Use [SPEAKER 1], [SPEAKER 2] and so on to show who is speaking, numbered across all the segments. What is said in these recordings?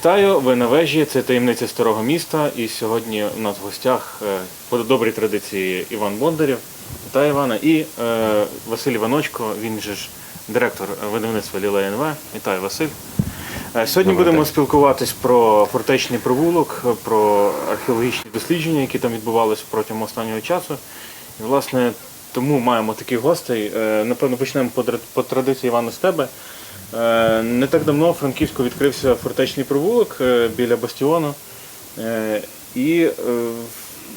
[SPEAKER 1] Вітаю, ви на вежі. Це таємниця старого міста. І сьогодні у нас в гостях е, по добрій традиції Іван Бондарєв. Вітаю Івана. І е, Василь Іваночко, він же ж директор видавництва Лілей НВ. Вітаю, Василь. Е, Сьогодні будемо спілкуватись про фортечний провулок, про археологічні дослідження, які там відбувалися протягом останнього часу. І, власне, тому маємо таких гостей. Е, Напевно, почнемо по традиції Івана з тебе. Е, Не так давно в Франківську відкрився фортечний провулок е, біля бастіону. Е, І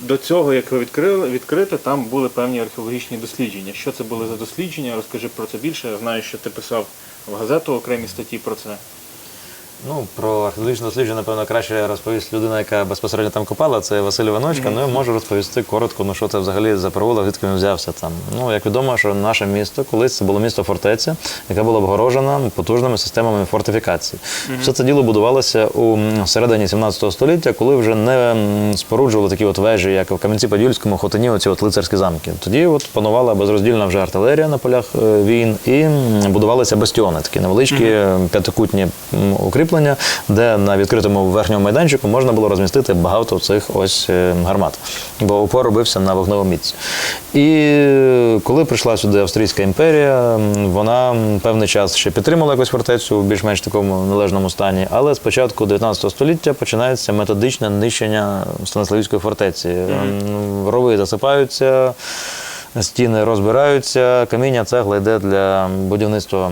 [SPEAKER 1] до цього, як його відкрите, там були певні археологічні дослідження. Що це були за дослідження? Розкажи про це більше. Я знаю, що ти писав в газету окремі статті про це.
[SPEAKER 2] Ну, про археологічне дослідження, напевно, краще розповість людина, яка безпосередньо там копала, це Василь Іваночка. Ну, я можу розповісти коротко, ну що це взагалі за провулок, звідки він взявся там. Ну, як відомо, що наше місто колись це було місто фортеця, яка була обгорожена потужними системами фортифікації. Все це діло будувалося у середині 17 століття, коли вже не споруджували такі от вежі, як в Кам'янці-Подільському, Хотині, оці от лицарські замки. Тоді от панувала безроздільна вже артилерія на полях е, війн і будувалися бастіони, такі невеличкі е, п'ятикутні м, укріплення, де на відкритому верхньому майданчику можна було розмістити багато цих ось е, гармат, бо упор робився на вогневу міць. І коли прийшла сюди Австрійська імперія, вона певний час ще підтримала якусь фортецю в більш-менш такому належному стані, але з початку 19 століття починається методичне нищення Станиславівської фортеці. М, Рови засипаються, стіни розбираються, каміння цегла йде для будівництва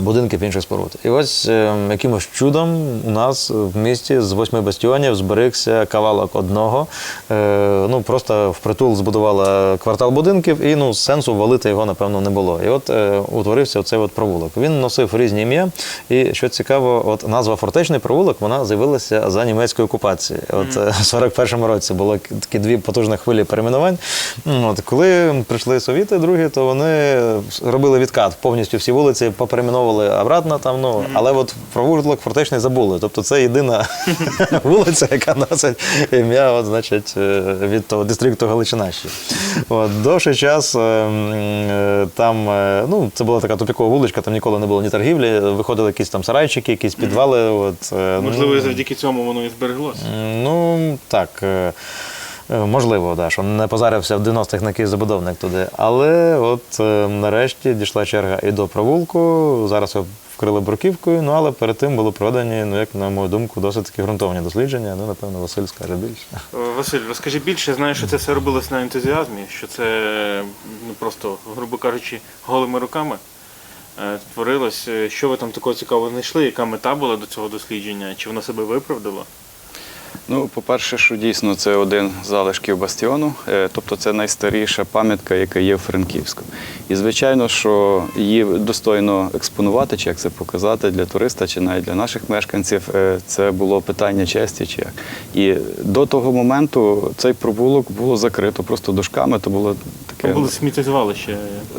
[SPEAKER 2] будинків інших споруд. І ось е, якимось чудом у нас в місті з восьми бастіонів зберігся кавалок одного. Е, ну просто впритул збудувала квартал будинків, і ну сенсу валити його напевно не було. І от е, утворився цей от провулок. Він носив різні ім'я. І що цікаво, от назва фортечний провулок вона з'явилася за німецької окупації. От е, в 41-му році було такі дві потужні хвилі перейменувань. От коли прийшли совіти другі, то вони робили відкат повністю всі вулиці поперейменовували обратно там. Ну але от про вулик фортечний забули. Тобто це єдина вулиця, яка носить ім'я, от, значить, е, від того дистрикту Галичинащі. От, довший час е, м, е, там, е, ну, це була така тупікова вуличка, там ніколи не було ні торгівлі, виходили якісь там сарайчики, якісь підвали. От, ну,
[SPEAKER 1] Можливо, завдяки цьому воно і збереглося.
[SPEAKER 2] Ну, так. Е, Можливо, да, що не позарився в 90-х на якийсь забудовник туди. Але от е, нарешті дійшла черга і до провулку. Зараз його вкрили бруківкою, ну але перед тим були проведені, ну як на мою думку, досить таки ґрунтовні дослідження. Ну, напевно, Василь скаже більше.
[SPEAKER 1] Е, Василь, розкажи більше. Я знаю, що це все робилось на ентузіазмі, що це ну, просто, грубо кажучи, голими руками творилось. Що ви там такого цікавого знайшли? Яка мета була до цього дослідження? Чи воно себе виправдало?
[SPEAKER 3] Ну, по-перше, що дійсно це один з залишків бастіону, е, тобто це найстаріша пам'ятка, яка є в Франківську. І звичайно, що її достойно експонувати, чи як це показати для туриста, чи навіть для наших мешканців, е, це було питання честі, чи як. І до того моменту цей провулок було закрито просто дошками, то було таке
[SPEAKER 1] було сміттєзвалище.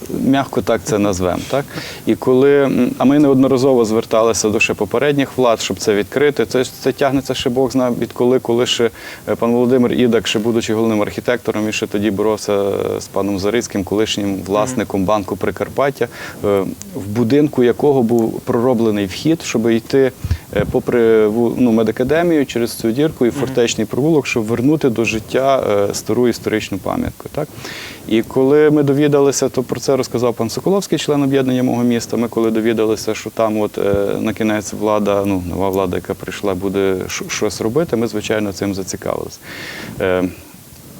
[SPEAKER 3] м'яко так це назвемо. Так? І коли, а ми неодноразово зверталися до ще попередніх влад, щоб це відкрити. Це, це тягнеться ще Бог знає відколи, коли ще е, пан Володимир Ідак, ще будучи головним архітектором, і ще тоді боровся з паном Зарицьким, колишнім власником банку Прикарпаття, е, в будинку якого був пророблений вхід, щоб йти попри ну, медакадемію через цю дірку і фортечний провулок, щоб вернути до життя е, стару історичну пам'ятку. Так? І коли ми довідалися, то про це розказав пан Соколовський, член об'єднання мого міста. Ми коли довідалися, що там от е, на кінець влада, ну нова влада, яка прийшла, буде щось робити, ми звичайно цим зацікавилися.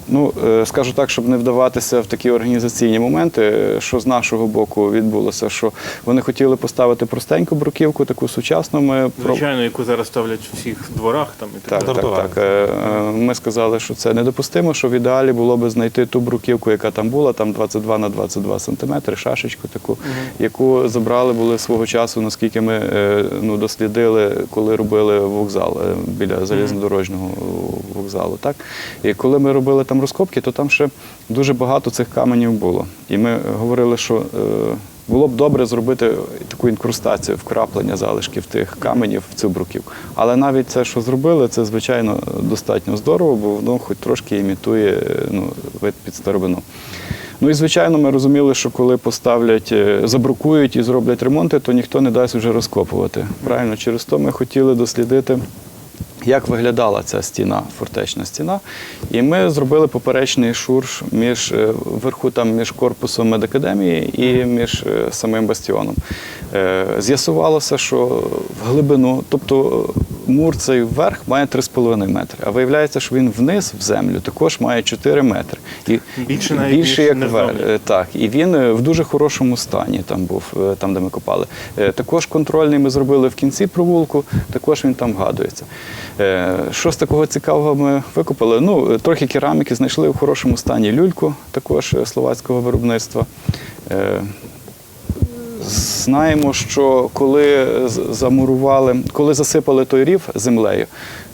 [SPEAKER 3] Ну, е, скажу так, щоб не вдаватися в такі організаційні моменти, що з нашого боку відбулося, що вони хотіли поставити простеньку бруківку, таку сучасну. Ми
[SPEAKER 1] Звичайно, яку зараз ставлять в всіх дворах там і так,
[SPEAKER 3] так, так, так. Е, е, Ми сказали, що це недопустимо, що в ідеалі було би знайти ту бруківку, яка там була, там 22 на 22 сантиметри, шашечку таку, яку забрали були свого часу, наскільки ми ну, дослідили, коли робили вокзал біля залізнодорожнього вокзалу. Так? І коли ми робили там розкопки, то там ще дуже багато цих каменів було. І ми говорили, що. е, було б добре зробити таку інкрустацію, вкраплення залишків тих каменів в цю бруківку. Але навіть це, що зробили, це звичайно достатньо здорово, бо воно хоч трошки імітує ну, вид під старовину. Ну і звичайно, ми розуміли, що коли поставлять, е, забрукують і зроблять ремонти, то ніхто не дасть вже розкопувати. Правильно, через то ми хотіли дослідити. Як виглядала ця стіна, фортечна стіна, і ми зробили поперечний шурш між е, вверху там між корпусом медакадемії і між е, самим бастіоном. Е, З'ясувалося, що в глибину, тобто мур цей вверх має 3,5 метри, а виявляється, що він вниз в землю також має 4 метри. І
[SPEAKER 1] Більше навіть,
[SPEAKER 3] більше як вверх. Так, і він в дуже хорошому стані там був, там, де ми копали. Також контрольний ми зробили в кінці провулку, також він там вгадується. Е, Що з такого цікавого ми викопали? Ну, трохи кераміки знайшли в хорошому стані люльку, також е, словацького виробництва. Е, Знаємо, що коли замурували, коли засипали той рів землею,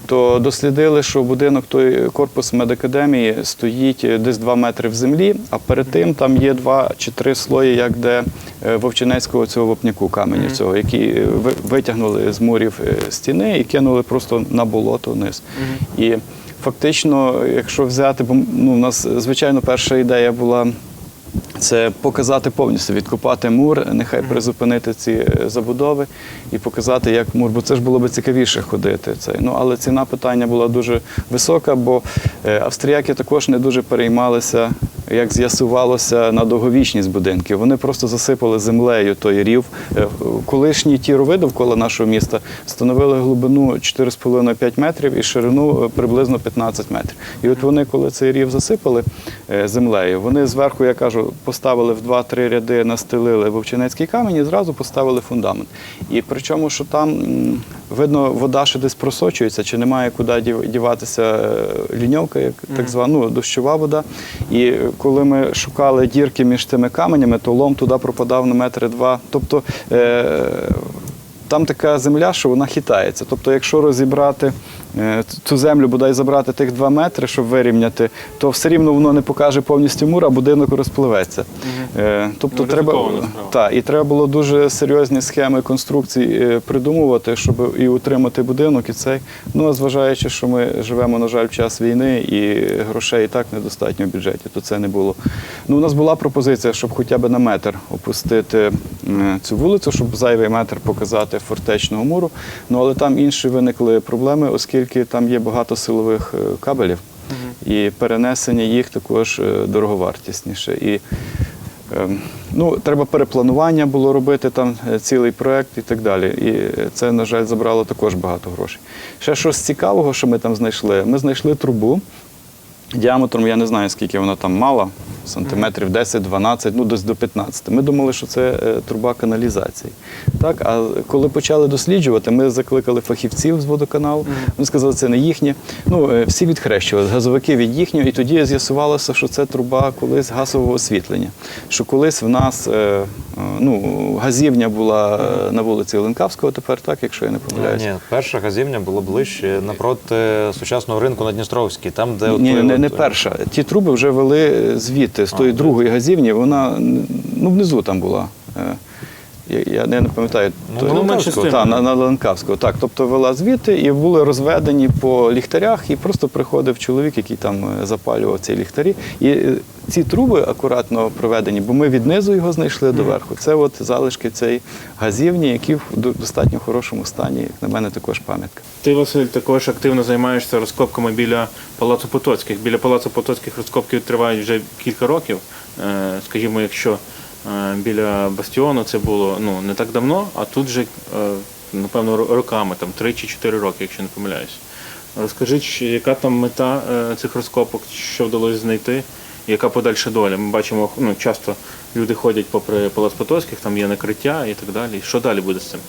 [SPEAKER 3] то дослідили, що будинок той корпус медакадемії стоїть десь 2 метри в землі, а перед тим там є два чи три слої, як де е, вовчинецького цього вопняку каменю, цього, які е, витягнули з мурів е, стіни і кинули просто на болото вниз. І фактично, якщо взяти, бо ну, у нас звичайно перша ідея була. Це показати повністю, відкопати мур, нехай призупинити ці е, забудови і показати, як мур, бо це ж було би цікавіше ходити. Цей. Ну, але ціна питання була дуже висока, бо е, австріяки також не дуже переймалися, як з'ясувалося, на довговічність будинків. Вони просто засипали землею той рів. Е, Колишні ті рови довкола нашого міста становили глибину 4,5-5 метрів і ширину е, приблизно 15 метрів. І от вони, коли цей рів засипали е, землею, вони зверху, я кажу, поставили в 2-3 ряди, настелили вовчинецький камінь і зразу поставили фундамент. І причому, що там видно, вода ще десь просочується, чи немає куди діватися е, ліньовка, як так звана, ну, дощова вода. І коли ми шукали дірки між тими каменями, то лом туди пропадав на метри два. Тобто е, там така земля, що вона хитається. Тобто, якщо розібрати цю землю, бодай забрати тих 2 метри, щоб вирівняти, то все рівно воно не покаже повністю мур, а будинок розпливеться. Е, Тобто
[SPEAKER 1] Ну,
[SPEAKER 3] треба, та, і треба було дуже серйозні схеми конструкцій е, придумувати, щоб і утримати будинок, і цей. Ну, а зважаючи, що ми живемо, на жаль, в час війни, і грошей і так недостатньо в бюджеті, то це не було. Ну, у нас була пропозиція, щоб хоча б на метр опустити е, цю вулицю, щоб зайвий метр показати фортечного муру. Ну, але там інші виникли проблеми, оскільки там є багато силових е, кабелів, і перенесення їх також е, дороговартісніше. І Ем, Ну, треба перепланування було робити там е, цілий проект і так далі. І це, на жаль, забрало також багато грошей. Ще щось цікавого, що ми там знайшли. Ми знайшли трубу діаметром, я не знаю, скільки вона там мала, сантиметрів 10-12, ну десь до 15. Ми думали, що це е, труба каналізації. Так, а коли почали досліджувати, ми закликали фахівців з водоканалу. Вони сказали, це не їхнє. Ну, е, всі відхрещували, газовики від їхнього, і тоді з'ясувалося, що це труба колись газового освітлення. Що колись в нас е, ну, газівня була на вулиці Ленкавського тепер, так, якщо я не помиляюся.
[SPEAKER 2] Ні, перша газівня була ближче напроти сучасного ринку на Дністровській, там, де от
[SPEAKER 3] Ні, не,
[SPEAKER 2] е,
[SPEAKER 3] перша. Ті труби вже вели звідти, з тої другої газівні, вона ну, внизу там була. Я, не пам'ятаю.
[SPEAKER 2] Ну,
[SPEAKER 1] менше
[SPEAKER 3] та, на, на Ленкавського. Так, тобто вела звідти і були розведені по ліхтарях, і просто приходив чоловік, який там е, запалював ці ліхтарі. І е, ці труби акуратно проведені, бо ми віднизу його знайшли до верху. Це от залишки цієї газівні, які в до- достатньо хорошому стані, як на мене, також пам'ятка.
[SPEAKER 1] Ти, Василь, також активно займаєшся розкопками біля Палацу Потоцьких. Біля Палацу Потоцьких розкопки тривають вже кілька років. Е, Скажімо, якщо біля Бастіону це було ну, не так давно, а тут вже, е, напевно, ро- роками, там 3 чи 4 роки, якщо не помиляюсь. Розкажіть, яка там мета е, цих розкопок, що вдалося знайти, яка подальша доля? Ми бачимо, ну, часто люди ходять попри Палац Потоцьких, там є накриття і так далі. Що далі буде з цим?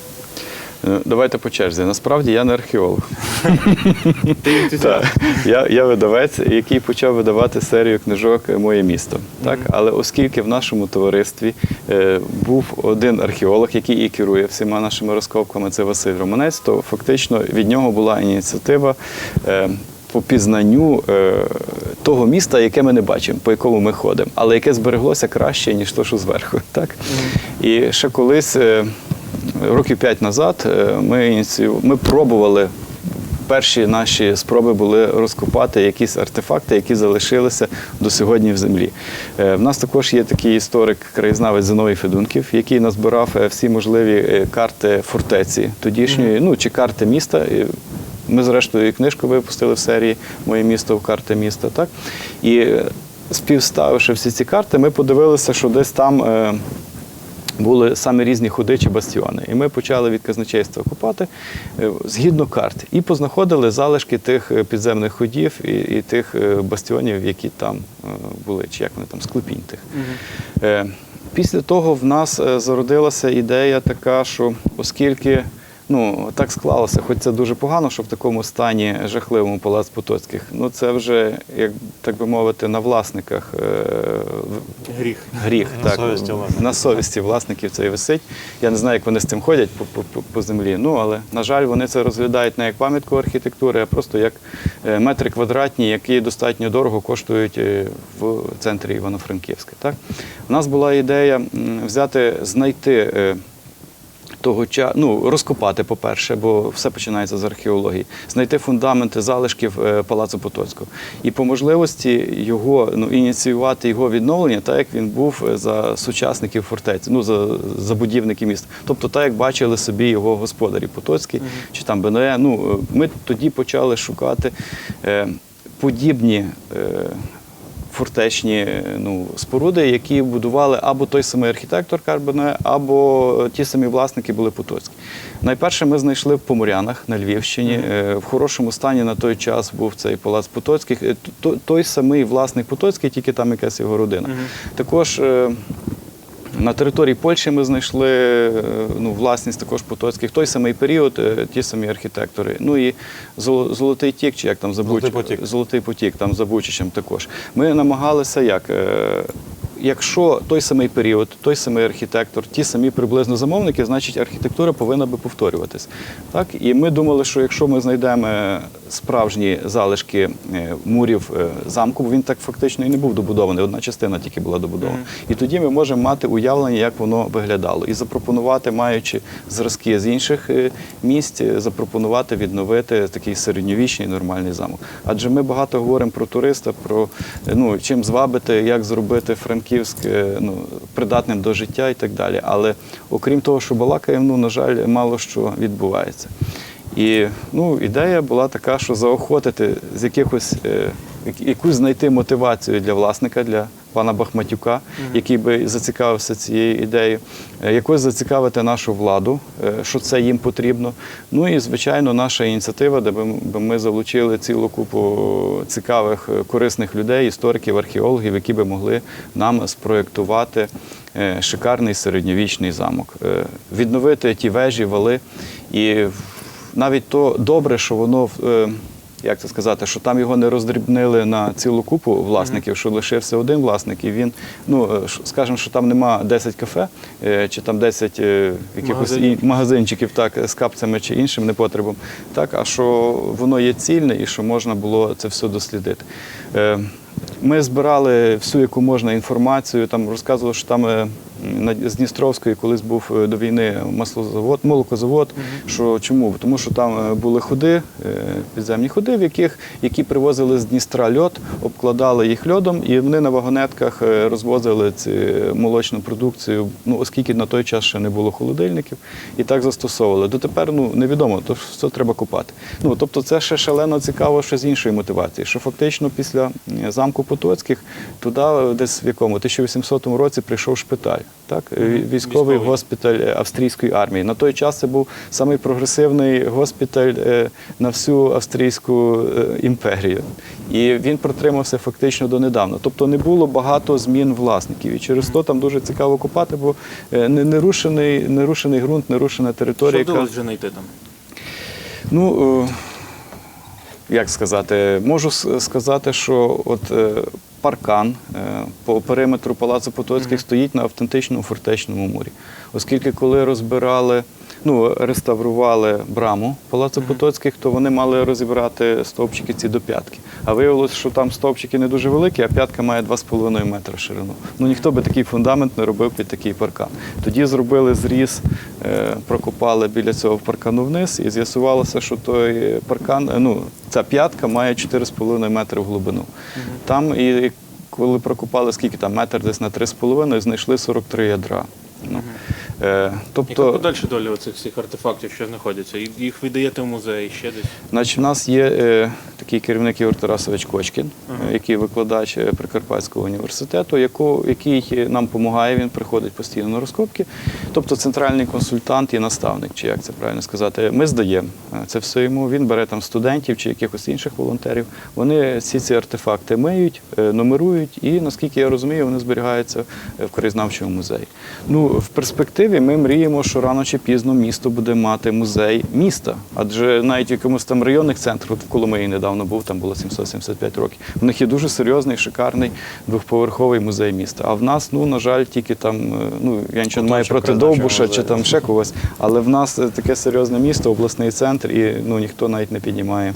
[SPEAKER 3] Е, Давайте по черзі. Насправді я не археолог. Так. Я, я видавець, який почав видавати серію книжок Моє місто. Так? Але оскільки в нашому товаристві е, був один археолог, який і керує всіма нашими розкопками, це Василь Романець, то фактично від нього була ініціатива. Е, по пізнанню е, того міста, яке ми не бачимо, по якому ми ходимо, але яке збереглося краще, ніж то, що зверху. Так? І ще колись, е, років п'ять назад, е, ми, ми пробували перші наші спроби були розкопати якісь артефакти, які залишилися до сьогодні в землі. Е, В нас також є такий історик, краєзнавець Зиновій Федунків, який назбирав е, всі можливі карти фортеці тодішньої, ну чи карти міста. Ми, зрештою, і книжку випустили в серії Моє місто в карти міста. Так? І співставивши всі ці карти, ми подивилися, що десь там. Були саме різні ходи чи бастіони. І ми почали від казначейства копати е, згідно карт. І познаходили залишки тих е, підземних ходів і, і тих е, бастіонів, які там були, чи як вони там, склепінь тих. Угу. Після того в нас зародилася ідея така, що оскільки. Ну, так склалося, хоч це дуже погано, що в такому стані жахливому палац Потоцьких. Ну це вже, як так би мовити, на власниках е,
[SPEAKER 1] Гріх.
[SPEAKER 3] гріх.
[SPEAKER 2] На
[SPEAKER 3] так,
[SPEAKER 2] совісті власників.
[SPEAKER 3] на совісті власників це і висить. Я не знаю, як вони з цим ходять по, по, по- по землі. Ну, але, на жаль, вони це розглядають не як пам'ятку архітектури, а просто як е, метри квадратні, які достатньо дорого коштують е, в центрі Івано-Франківська. Так? У нас була ідея взяти, знайти. Того часу, ну, розкопати, по-перше, бо все починається з археології, знайти фундаменти залишків е, Палацу Потоцького. І по можливості його ну, ініціювати його відновлення, так як він був е, за сучасників фортеці, ну, за, за будівники міста. Тобто, так як бачили собі його господарі Потоцькі чи там Беноє. Ну, ми тоді почали шукати е, подібні. Е, фортечні ну, споруди, які будували або той самий архітектор Карбоне, або ті самі власники були Потоцькі. Найперше ми знайшли в Поморянах на Львівщині. Е, В хорошому стані на той час був цей палац Потоцьких. Е, Той самий власник Потоцький, тільки там якась його родина. Також е, на території Польщі ми знайшли е, ну, власність також Потоцьких. Той самий період, е, ті самі архітектори. Ну і Золотий Тік, чи як там забуч...
[SPEAKER 2] Золотий потік.
[SPEAKER 3] Золотий потік, там за Бучичем також. Ми намагалися як. Якщо той самий період, той самий архітектор, ті самі приблизно замовники, значить архітектура повинна би повторюватись. Так? І ми думали, що якщо ми знайдемо справжні залишки е, мурів е, замку, бо він так фактично і не був добудований, одна частина тільки була добудована. І тоді ми можемо мати уявлення, як воно виглядало, і запропонувати, маючи зразки з інших е, місць, запропонувати відновити такий середньовічний нормальний замок. Адже ми багато говоримо про туриста, про ну, чим звабити, як зробити Франківськ е, ну, придатним до життя і так далі. Але окрім того, що балакаємо, ну, на жаль, мало що відбувається. І ну, ідея була така, що заохотити з якихось е, якусь знайти мотивацію для власника, для пана Бахматюка, який би зацікавився цією ідеєю, е, якось зацікавити нашу владу, е, що це їм потрібно. Ну і звичайно, наша ініціатива, де би ми залучили цілу купу цікавих, е, корисних людей, істориків, археологів, які би могли нам спроєктувати шикарний середньовічний замок, відновити ті вежі, вали. І навіть то добре, що воно. е, Як це сказати, що там його не роздрібнили на цілу купу власників, що лишився один власник, і він, ну скажімо, що там нема 10 кафе е, чи там 10 е, якихось Магазин. магазинчиків так, з капцями чи іншим непотребом, так, а що воно є цільне і що можна було це все дослідити. Ми збирали всю, яку можна інформацію, там розказували, що там е, з Дністровської колись був е, до війни маслозавод, молокозавод. Що чому? Тому що там е, були ходи, підземні ходи, в яких які привозили з Дністра льод, обкладали їх льодом, і вони на вагонетках розвозили цю молочну продукцію. Ну оскільки на той час ще не було холодильників, і так застосовували. Дотепер ну невідомо, то все треба купати. Ну тобто, це ще шалено цікаво, ще з іншої мотивації, що фактично після замку Потоцьких туди, десь в якому 1800 році прийшов шпиталь. Так, військовий,
[SPEAKER 1] Військовий.
[SPEAKER 3] госпіталь е, австрійської армії. На той час це був самий прогресивний госпіталь е, на всю австрійську е, імперію. І він протримався фактично донедавна. Тобто не було багато змін власників. І через то там дуже цікаво купати, бо не- нерушений, нерушений ґрунт, нерушена
[SPEAKER 1] Що
[SPEAKER 3] територія. яка-
[SPEAKER 1] вдалося вже знайти там?
[SPEAKER 3] Ну, як сказати, можу сказати, що от е, паркан е, по периметру Палацу Потоцьких стоїть на автентичному фортечному мурі. Оскільки коли розбирали ну, реставрували браму Палацу Потоцьких, то вони мали розібрати стовпчики ці до п'ятки. А виявилося, що там стовпчики не дуже великі, а п'ятка має 2,5 метра ширину. Ну ніхто би такий фундамент не робив під такий паркан. Тоді зробили зріз, е, прокопали біля цього паркану вниз, і з'ясувалося, що той паркан, е, ну, ця п'ятка має 4,5 метри в глибину. Там і коли прокопали, скільки там, метр десь на 3,5, знайшли 43 ядра. Ну, е,
[SPEAKER 1] Яка
[SPEAKER 3] тобто,
[SPEAKER 1] подальша доля оцих всіх артефактів, що знаходяться? Їх видаєте в музей ще десь?
[SPEAKER 3] Значить, в нас є е, такий керівник Ігор Тарасович Кочкін, е, який викладач е, Прикарпатського університету, яко, який нам допомагає, він приходить постійно на розкопки. Тобто центральний консультант і наставник, чи як це правильно сказати. Ми здаємо це все йому. Він бере там студентів чи якихось інших волонтерів. Вони всі ці артефакти миють, е, нумерують, і наскільки я розумію, вони зберігаються в краєзнавчому музеї. Ну, в перспективі ми мріємо, що рано чи пізно місто буде мати музей міста. Адже навіть в якомусь там районних центрах, в Коломиї недавно був, там було 775 років. В них є дуже серйозний, шикарний двохповерховий музей міста. А в нас, ну, на жаль, тільки там, е, ну, я нічого не маю проти Довбуша чи там ще когось, але в нас е, таке серйозне місто, обласний центр, і ну, ніхто навіть не піднімає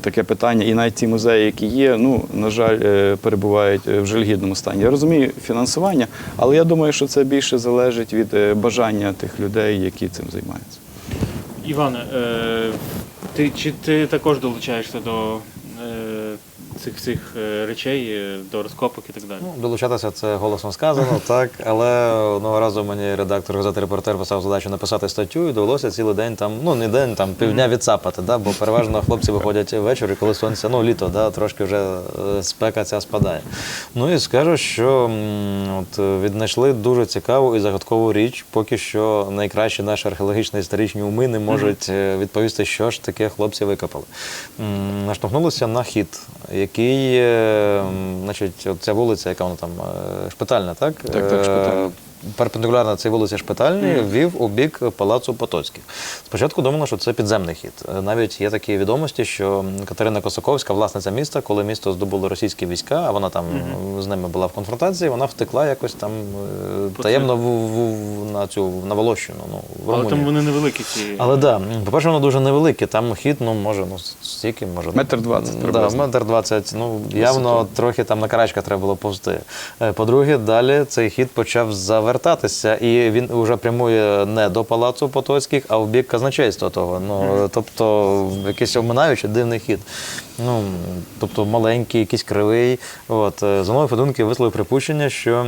[SPEAKER 3] таке питання. І навіть ці музеї, які є, ну, на жаль, е, перебувають е, в жалюгідному стані. Я розумію фінансування, але я думаю, що це більше залежить від е, бажання тих людей, які цим займаються.
[SPEAKER 1] Іване, е, ти, чи ти також долучаєшся до е, цих всіх е, речей, е, до розкопок і так далі?
[SPEAKER 2] Ну, долучатися це голосом сказано, так. Але одного разу мені редактор газети репортер писав задачу написати статтю, і довелося цілий день там, ну не день, там півдня відсапати, да, бо переважно хлопці виходять ввечері, коли сонце, ну літо, да, трошки вже е, спека ця спадає. Ну і скажу, що от віднайшли дуже цікаву і загадкову річ. Поки що найкращі наші археологічні історичні уми не можуть відповісти, що ж таке хлопці викопали. Наштовхнулися на хід, який, е, значить, от ця вулиця, яка вона там е, шпитальна, так?
[SPEAKER 3] Так, так,
[SPEAKER 2] Е,
[SPEAKER 3] Шпитальна.
[SPEAKER 2] Перпендикулярно цій вулиці Шпитальній вів у бік палацу Потоцьких. Спочатку думали, що це підземний хід. Навіть є такі відомості, що Катерина Косаковська, власниця міста, коли місто здобуло російські війська, а вона там з ними була в конфронтації, вона втекла якось там е, таємно в, в- на цю на Волощину. Ну, в
[SPEAKER 1] Але там вони невеликі ці.
[SPEAKER 2] Але да, по-перше, воно дуже невелике. Там хід, ну може, ну стільки, може.
[SPEAKER 3] Метр двадцять
[SPEAKER 2] Да, метр двадцять. Ну явно трохи там на карачках треба було повзти. Е, По-друге, далі цей хід почав завертатися, і він вже прямує не до палацу Потоцьких, а в бік казначейства того. Ну тобто якийсь оминаючий дивний хід. Ну тобто маленький, якийсь кривий. От е, за мною подумки висловив припущення, що.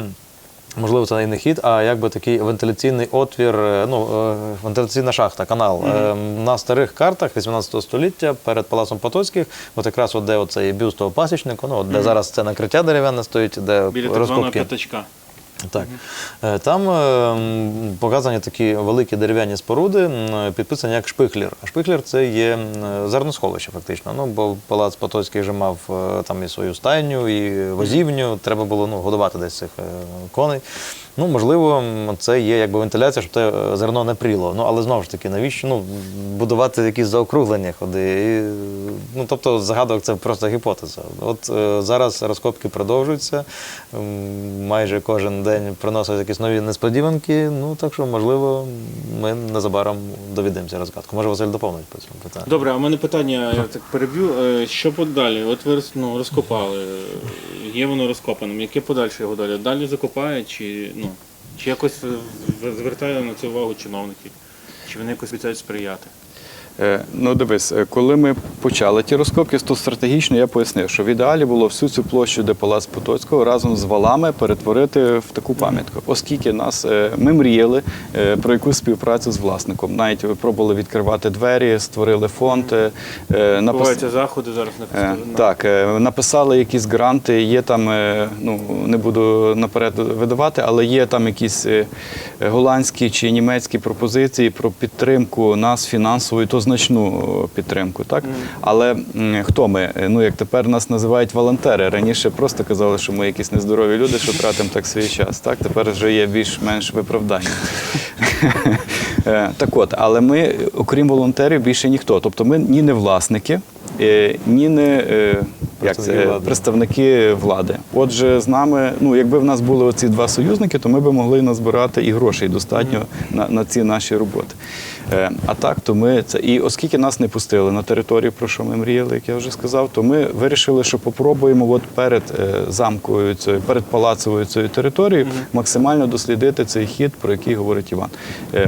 [SPEAKER 2] Можливо, це не хід, а якби такий вентиляційний отвір, е, ну, е, вентиляційна шахта, канал. Е, На старих картах 18 століття перед Палацом Потоцьких, от якраз от де оцей бюст того пасічника, ну, от де зараз це накриття дерев'яне стоїть, де
[SPEAKER 1] Біля так званого п'ятачка.
[SPEAKER 2] Так. Е, Там е, показані такі великі дерев'яні споруди, підписані як шпихлір. А шпихлір це є зерносховище, фактично. Ну, бо палац Потоцький вже мав е, там і свою стайню, і возівню. Треба було ну, годувати десь цих коней. Ну, можливо, це є якби вентиляція, щоб те е, зерно не пріло. Ну, але знову ж таки, навіщо ну, будувати якісь заокруглення ходи? І, ну, тобто, загадок це просто гіпотеза. От е, зараз розкопки продовжуються. М, Майже кожен день приносять якісь нові несподіванки. Ну, так що, можливо, ми незабаром довідемося розгадку. Може, Василь доповнить по цьому питанню.
[SPEAKER 1] Добре, а в мене питання, я так переб'ю. Е, Що подалі? От ви ну, розкопали, е, є воно розкопаним. Яке подальше його далі? Далі закопають чи ну чи якось е, звертає на це увагу чиновники? Чи вони якось обіцяють сприяти?
[SPEAKER 3] Е, Ну, дивись, е, коли ми почали ті розкопки, то стратегічно я пояснив, що в ідеалі було всю цю площу, де Палац Потоцького, разом з валами перетворити в таку пам'ятку. Оскільки нас е, ми мріяли про якусь співпрацю з власником. Навіть пробували відкривати двері, створили фонд. напис-
[SPEAKER 1] заходи зараз на
[SPEAKER 3] Е. Так, написали якісь гранти, є там, ну не буду наперед видавати, але є там якісь голландські чи німецькі пропозиції про підтримку нас фінансовою, то значну е, підтримку. Так? Але хто ми? Е, Ну як тепер нас називають волонтери. Раніше просто казали, що ми якісь нездорові люди, що тратимо так свій час. Так, тепер вже є більш-менш виправдання. Е, Так от, але ми, окрім волонтерів, більше ніхто. Тобто ми ні не власники, е, ні не е, як
[SPEAKER 2] Представники
[SPEAKER 3] це,
[SPEAKER 2] влади.
[SPEAKER 3] представники влади. Отже, з нами, ну якби в нас були оці два союзники, то ми б могли назбирати і грошей достатньо на, на ці наші роботи. А так, то ми це. І оскільки нас не пустили на територію, про що ми мріяли, як я вже сказав, то ми вирішили, що попробуємо от перед замковою цією, перед палацовою цією територією максимально дослідити цей хід, про який говорить Іван.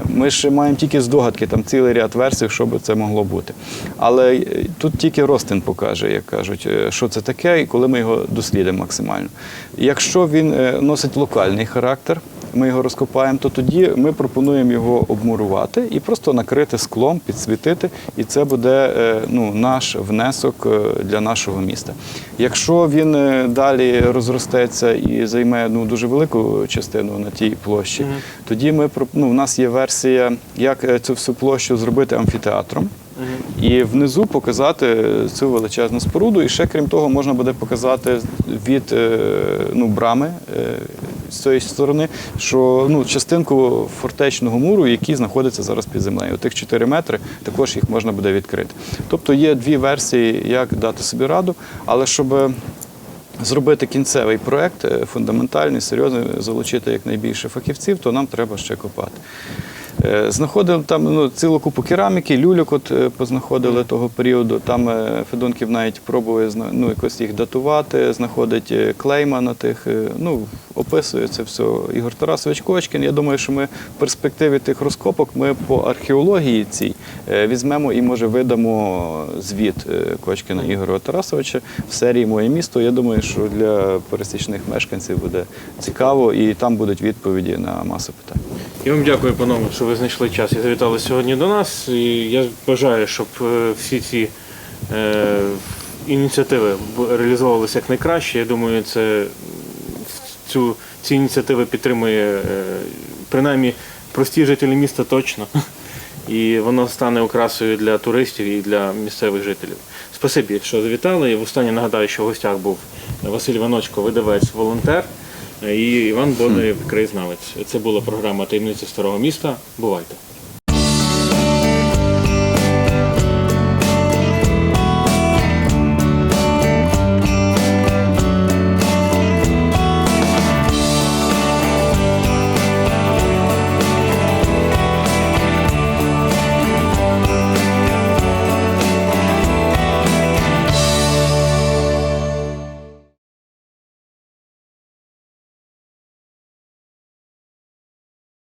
[SPEAKER 3] Ми ще маємо тільки здогадки, там цілий ряд версій, що би це могло бути. Але е, тут тільки Ростин покаже, як кажуть, е, що це таке, і коли ми його дослідимо максимально. Якщо він е, носить локальний характер, ми його розкопаємо, то тоді ми пропонуємо його обмурувати і просто накрити склом, підсвітити, і це буде е, ну, наш внесок е, для нашого міста. Якщо він е, далі розростеться і займе ну, дуже велику частину на тій площі, тоді ми ну, у нас є версія, як цю всю площу зробити амфітеатром. І внизу показати цю величезну споруду. І ще крім того, можна буде показати від ну, брами з цієї сторони, що ну, частинку фортечного муру, який знаходиться зараз під землею. Тих 4 метри також їх можна буде відкрити. Тобто є дві версії, як дати собі раду, але щоб. Зробити кінцевий проект е, фундаментальний, серйозний, залучити якнайбільше фахівців, то нам треба ще копати. Е, Знаходили там ну, цілу купу кераміки, люльок от е, познаходили того періоду. Там е, Федонків навіть пробує ну, якось їх датувати, знаходить клейма на тих, ну, описує це все Ігор Тарасович Кочкін. Я думаю, що ми в перспективі тих розкопок ми по археології цій візьмемо і, може, видамо звіт Кочкіна Ігоря Тарасовича в серії Моє місто. Я думаю, що для пересічних мешканців буде цікаво і там будуть відповіді на масу питань.
[SPEAKER 1] Я вам дякую, панове, що ви знайшли час і завітали сьогодні до нас. І я бажаю, щоб е, всі ці е, ініціативи реалізовувалися якнайкраще. Я думаю, це цю, ці ініціативи підтримує е, принаймні прості жителі міста точно. І воно стане окрасою для туристів і для місцевих жителів. Спасибі, що завітали. І востаннє нагадаю, що в гостях був Василь Іваночко, видавець, волонтер, і Іван Бондарєв, краєзнавець. Це була програма Таємниця старого міста. Бувайте.